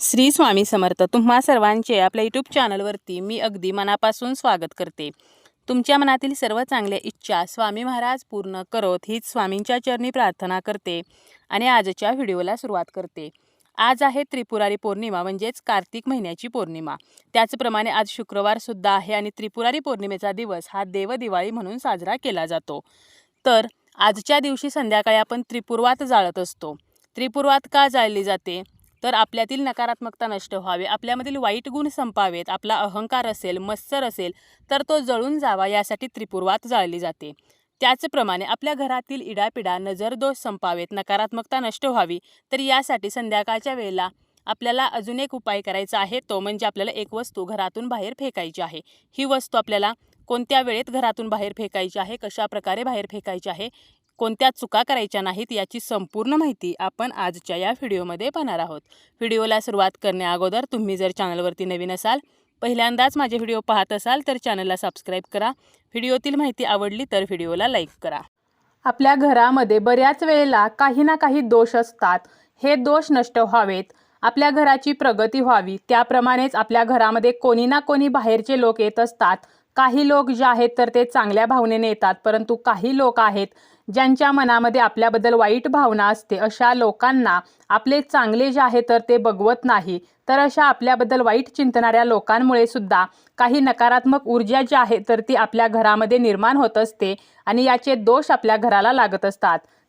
श्री स्वामी समर्थ तुम्हा सर्वांचे आपल्या यूट्यूब चॅनलवरती मी अगदी मनापासून स्वागत करते. तुमच्या मनातील सर्व चांगल्या इच्छा स्वामी महाराज पूर्ण करोत हीच स्वामींच्या चरणी प्रार्थना करते आणि आजच्या व्हिडिओला सुरुवात करते. आज आहे त्रिपुरारी पौर्णिमा म्हणजेच कार्तिक महिन्याची पौर्णिमा. त्याचप्रमाणे आज शुक्रवारसुद्धा आहे आणि त्रिपुरारी पौर्णिमेचा दिवस हा देवदिवाळी म्हणून साजरा केला जातो. तर आजच्या दिवशी संध्याकाळी आपण त्रिपुर्वात जाळत असतो. त्रिपुर्वात का जाळली जाते? तर आपल्यातील नकारात्मकता नष्ट व्हावी. आपल्यामधील वाईट गुण संपावेत. आपला अहंकार असेल मत्सर असेल तर तो जळून जावा यासाठी त्रिपुर्वात जाळली जाते. त्याचप्रमाणे आपल्या घरातील इडापिडा नजरदोष संपावेत. नकारात्मकता नष्ट व्हावी. तर यासाठी संध्याकाळच्या वेळेला आपल्याला अजून एक उपाय करायचा आहे. तो म्हणजे आपल्याला एक वस्तू घरातून बाहेर फेकायची आहे. ही वस्तू आपल्याला कोणत्या वेळेत घरातून बाहेर फेकायची आहे? कशा प्रकारे बाहेर फेकायची आहे? कोणत्या चुका करायच्या नाहीत याची संपूर्ण माहिती आपण आजच्या या व्हिडिओमध्ये पाहणार आहोत. व्हिडिओला सुरुवात करण्याअगोदर तुम्ही जर चॅनलवरती नवीन असाल पहिल्यांदाच माझे व्हिडिओ पाहत असाल तर चॅनलला सबस्क्राईब करा. व्हिडिओतील माहिती आवडली तर व्हिडिओला लाईक करा. आपल्या घरामध्ये बऱ्याच वेळेला काही ना काही दोष असतात. हे दोष नष्ट व्हावेत. आपल्या घराची प्रगती व्हावी. त्याप्रमाणेच आपल्या घरामध्ये कोणी ना कोणी बाहेरचे लोक येत असतात. काही लोक जे आहेत तर ते चांगल्या भावनेने येतात परंतु काही लोक आहेत ज्यांच्या मनामध्ये आपल्याबद्दल वाईट भावना असते अशा लोकांना आपले चांगले जे आहे तर ते बघवत नाही. तर अशा आपल्याबद्दल वाईट चिंतणाऱ्या लोकांमुळे सुद्धा काही नकारात्मक ऊर्जा जी आहे तर ती आपल्या घरामध्ये निर्माण होत असते आणि याचे दोष आपल्या घराला लागत असतात.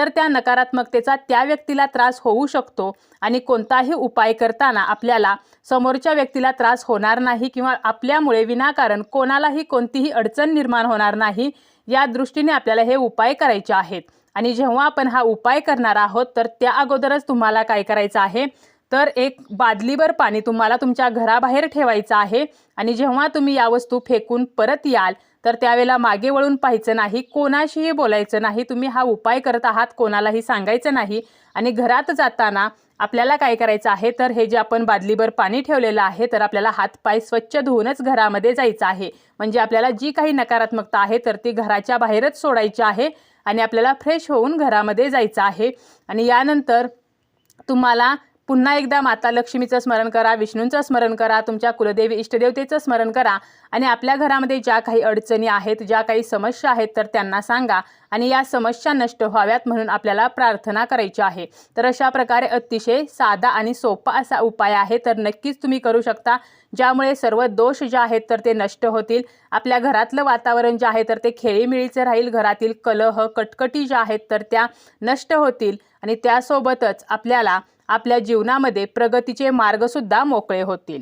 तर त्या नकारात्मकतेचा त्या व्यक्तीला त्रास होऊ शकतो आणि कोणताही उपाय करताना आपल्याला समोरच्या व्यक्तीला त्रास होणार नाही किंवा आपल्यामुळे विनाकारण कोणालाही कोणतीही अडचण निर्माण होणार नाही या दृष्टीने आपल्याला हे उपाय करायचे आहेत. आणि जेव्हा आपण हा उपाय करणार आहोत तर त्या अगोदरच तुम्हाला काय करायचं आहे? तर एक बादलीभर पाणी तुम्हाला तुमच्या घराबाहेर ठेवायचं आहे आणि जेव्हा तुम्ही या वस्तू फेकून परत याल तर त्यावेळेला मागे वळून पाहायचं नाही कोणाशीही बोलायचं नाही तुम्ही हा उपाय करत आहात कोणालाही सांगायचं नाही आणि घरात जाताना आपल्याला काय करायचं आहे तर हे जे आपण बादलीभर पाणी ठेवलेलं आहे तर आपल्याला हातपाय स्वच्छ धुवूनच घरामध्ये जायचं आहे. म्हणजे आपल्याला जी काही नकारात्मकता आहे तर ती घराच्या बाहेरच सोडायची आहे आणि आपल्याला फ्रेश होऊन घरामध्ये जायचं आहे. आणि यानंतर तुम्हाला पुन्हा एकदा माता लक्ष्मीचं स्मरण करा विष्णूंचं स्मरण करा तुमच्या कुलदेवी इष्टदेवतेचं स्मरण करा आणि आपल्या घरामध्ये ज्या काही अडचणी आहेत ज्या काही समस्या आहेत तर त्यांना सांगा आणि या समस्या नष्ट व्हाव्यात म्हणून आपल्याला प्रार्थना करायची आहे. तर अशा प्रकारे अतिशय साधा आणि सोपा असा उपाय आहे तर नक्कीच तुम्ही करू शकता. ज्यामुळे सर्व दोष जे आहेत तर ते नष्ट होतील. आपल्या घरातलं वातावरण जे आहे तर ते खेळीमेळीचं राहील. घरातील कलह कटकटी ज्या आहेत तर त्या नष्ट होतील आणि त्यासोबतच आपल्याला आपल्या जीवनामध्ये प्रगतीचे मार्गसुद्धा मोकळे होतील.